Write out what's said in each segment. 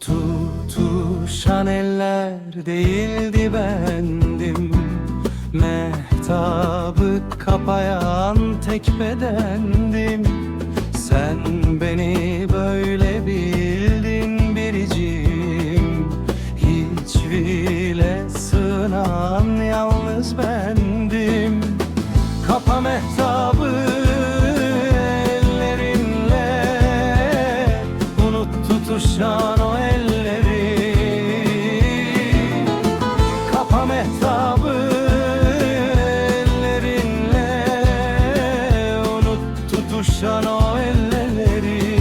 Tutuşan eller değildi bendim. Mehtabı kapayan tek bedendim. Sen beni böyle bildin biricim. Hiç bile sığınan yalnız bendim. Kapa mehtabı tutuşan o elleri. Kapa mehtabı ellerinle. Unut tutuşan o elleri.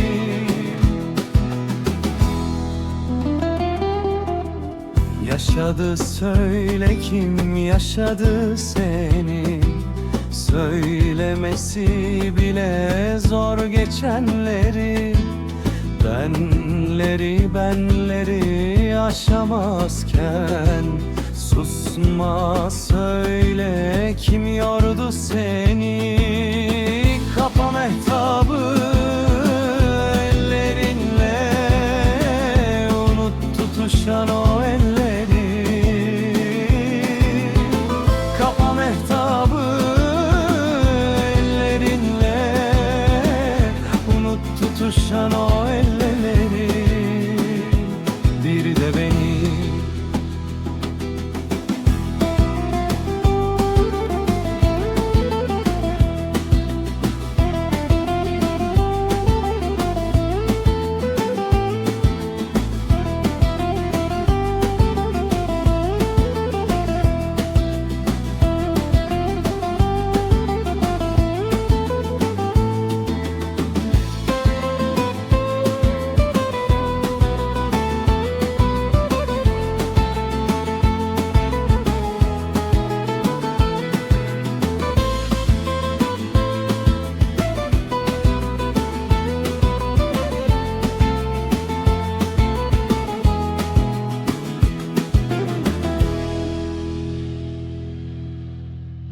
Yaşadı söyle kim yaşadı seni? Söylemesi bile zor geçenleri Benleri benleri aşamazken Susma